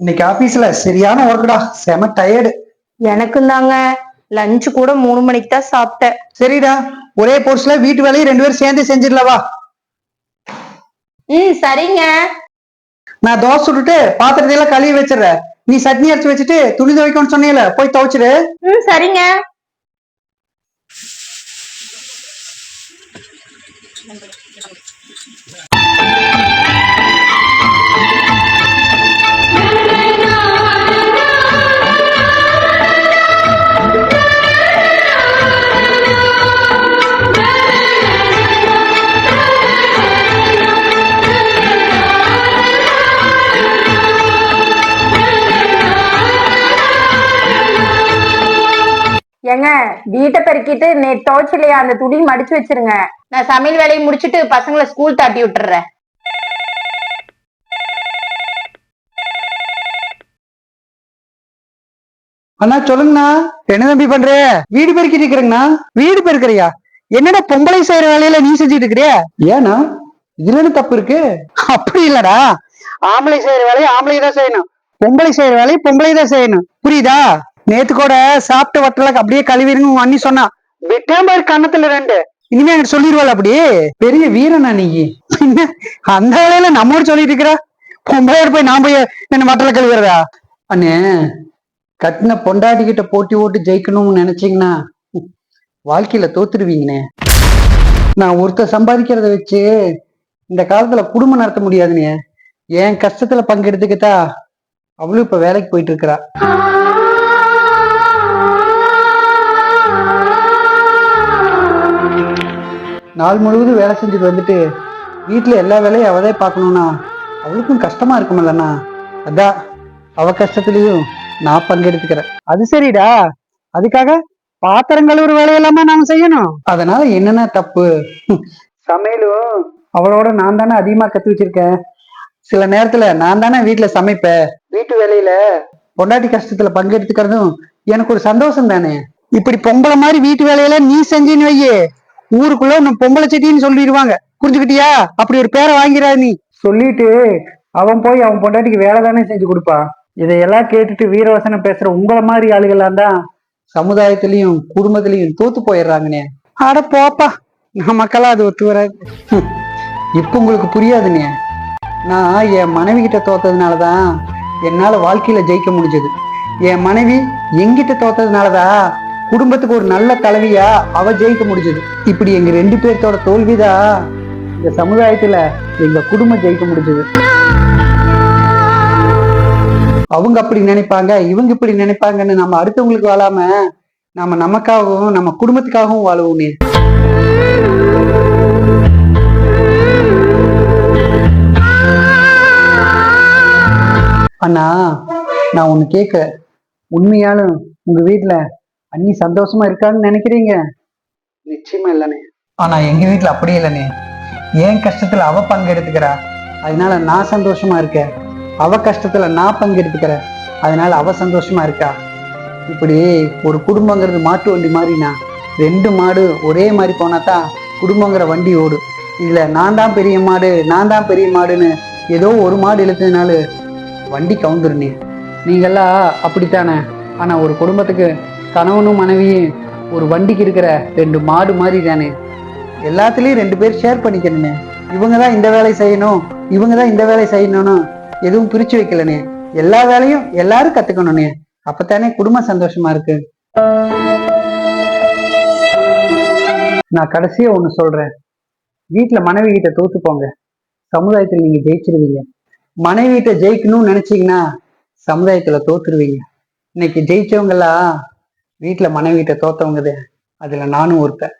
இன்னைக்கு ஆபீஸ்ல சரியான ஒர்க்குடா செம டயர்டு எனக்கும் தாங்க. லஞ்ச் கூட மூணு மணிக்கு தான் சாப்பிட்டேன். சரிடா. ஒரே போர்ஸ்ல வீட்டு வேலையும் ரெண்டு பேரும் சேர்ந்து செஞ்சிடலவா ம் சரிங்க. நான் தோசை சுட்டுட்டு பாத்திரத்தை எல்லாம் கழுவி வச்சிடுறேன். நீ சட்னி அரைச்சு வச்சுட்டு துணி துவைக்கணும்னு சொன்னீல போய் துவைச்சிடு. ம் சரிங்க. ஏங்க வீட்டை பெருக்கிட்டு நே துவைச்சிலையா அந்த துணி மடிச்சு வச்சிருங்க. நான் சமையல் வேலையை முடிச்சிட்டு பசங்களை ஸ்கூல் தாட்டி விட்டுறேன். அண்ணா சொல்லுங்கண்ணா. என்ன தம்பி பண்ற? வீடு பெருக்கிட்டு இருக்கிறேங்கண்ணா. வீடு பெருக்கிறியா என்னடா பொம்பளை செய்யற வேலையில நீ செஞ்சுட்டு இருக்கிறிய? ஏண்ணா இதுல என்ன தப்பு இருக்கு? அப்படி இல்லடா. ஆம்பளை செய்யற வேலையை ஆம்பளை தான் செய்யணும். பொம்பளை செய்யற வேலையை பொம்பளை தான் செய்யணும். புரியுதா? நேத்து கூட சாப்பிட்ட வட்டல அப்படியே கழுவிருங்க உங்க அண்ணி சொன்னா விட்டாம கண்ணத்துல ரெண்டு. இனிமே எனக்கு சொல்லிடுவாள் அப்படி. பெரிய வீரனா நீ? அந்த வேலையில நம்மோடு சொல்லிட்டு இருக்கிற? பொம்பளையோட போய் நான் போய் என்ன வட்டல கழுவுறதா? அண்ணே கட்டின பொண்டாட்டி கிட்ட போட்டி ஓட்டு ஜெயிக்கணும்னு நினைச்சீங்கன்னா வாழ்க்கையில தோத்துடுவீங்கண்ணே. நான் ஒருத்தர் சம்பாதிக்கிறத வச்சு இந்த காலத்துல குடும்பம் நடத்த முடியாதுண்ணே. என் கஷ்டத்துல பங்கெடுத்துக்கிட்டா அவளும் இப்ப வேலைக்கு போயிட்டு இருக்கிறா. நாள் முழுவதும் வேலை செஞ்சுட்டு வந்துட்டு வீட்டுல எல்லா வேலையும் அவதே பார்க்கணும்னா அவளுக்கும் கஷ்டமா இருக்குமில்லண்ணா. அதான் அவ கஷ்டத்துலயும் நான் பங்கெடுத்துக்கிறேன். அது சரிடா. அதுக்காக பாத்திரம் கழுவுற வேலையெல்லாமா நாம செய்யணும். அதனால என்னென்ன தப்பு? சமையலும் அவளோட நான் தானே அதிகமா கத்து வச்சிருக்கேன். சில நேரத்துல நான் தானே வீட்டுல சமைப்பேன். வீட்டு வேலையில பொண்டாட்டி கஷ்டத்துல பங்கெடுத்துக்கிறதும் எனக்கு ஒரு சந்தோஷம் தானே. இப்படி பொம்பளை மாதிரி வீட்டு வேலையில நீ செஞ்சின்னு வையே. ஊருக்குள்ள உன்னை பொம்பளை செட்டின்னு சொல்லிடுவாங்க. புரிஞ்சுக்கிட்டியா? அப்படி ஒரு பேரை வாங்கிறாத நீ. சொல்லிட்டு அவன் போய் அவன் பொண்டாட்டிக்கு வேலை தானே செஞ்சு கொடுப்பான் இதையெல்லாம் கேட்டுட்டு வீரவசனம் பேசுற உங்கள மாதிரி ஆளுகள்லாம் தான் சமுதாயத்திலையும் குடும்பத்திலையும் தோத்து போயிடுறாங்கண்ணே. அட போப்பா நமக்கெல்லாம் அது ஒத்து வராது. இப்ப உங்களுக்கு புரியாதுண்ணே. நான் என் மனைவி கிட்ட தோத்ததுனாலதான் என்னால வாழ்க்கையில ஜெயிக்க முடிஞ்சது. என் மனைவி எங்கிட்ட தோத்ததுனாலதான் குடும்பத்துக்கு ஒரு நல்ல தலைவியா அவ ஜெயிக்க முடிஞ்சது. இப்படி எங்க ரெண்டு பேர்த்தோட தோல்விதான் இந்த சமுதாயத்துல எங்க குடும்பம் ஜெயிக்க முடிஞ்சது. அவங்க அப்படி நினைப்பாங்க இவங்க இப்படி நினைப்பாங்கன்னு நம்ம அடுத்தவங்களுக்கு வாழாம நாம நமக்காகவும் நம்ம குடும்பத்துக்காகவும் வாழுவோமே. அண்ணா நான் ஒன்னு கேட்க உண்மையாலும் உங்க வீட்டுல அண்ணி சந்தோஷமா இருக்கான்னு நினைக்கிறீங்க? நிச்சயமா இல்லனே ஆனா எங்க வீட்ல அப்படி இல்லனே என் கஷ்டத்துல அவ பங்கெடுத்துக்கிறா? அதனால நான் சந்தோஷமா இருக்கேன் அவ கஷ்டத்துல நான் பங்கெடுத்துக்கிறேன். அதனால அவ சந்தோஷமா இருக்கா? இப்படி ஒரு குடும்பங்கிறது மாட்டு வண்டி மாதிரினா ரெண்டு மாடு ஒரே மாதிரி போனா தான் குடும்பங்கிற வண்டி ஓடும். இதுல நான் தான் பெரிய மாடு நான் தான் பெரிய மாடுன்னு ஏதோ ஒரு மாடு இழுத்ததுனால வண்டி கவுந்துருனே. நீங்கெல்லாம் அப்படித்தானே? ஆனா ஒரு குடும்பத்துக்கு கணவனும் மனைவியும் ஒரு வண்டிக்கு இருக்கிற ரெண்டு மாடு மாதிரி தானே எல்லாத்துலயும் ரெண்டு பேர் ஷேர் பண்ணிக்கணுண்ணே இவங்க தான் இந்த வேலை செய்யணும் இவங்க தான் இந்த வேலை செய்யணும்னு எதுவும் பிரிச்சு வைக்கலனே. எல்லா வேலையும் எல்லாரும் கத்துக்கணும்னே. அப்பத்தானே குடும்பம் சந்தோஷமா இருக்கு. நான் கடைசியா ஒண்ணு சொல்றேன். வீட்டுல மனைவி கிட்ட தோத்து போங்க. சமுதாயத்துல நீங்க ஜெயிச்சிருவீங்க. மனைவி கிட்ட ஜெயிக்கணும்னு நினைச்சீங்கன்னா சமுதாயத்துல தோத்துருவீங்க. இன்னைக்கு ஜெயிச்சவங்களா வீட்டுல மனைவி கிட்ட தோத்தவங்கதே அதுல நானும் ஒருத்தன்.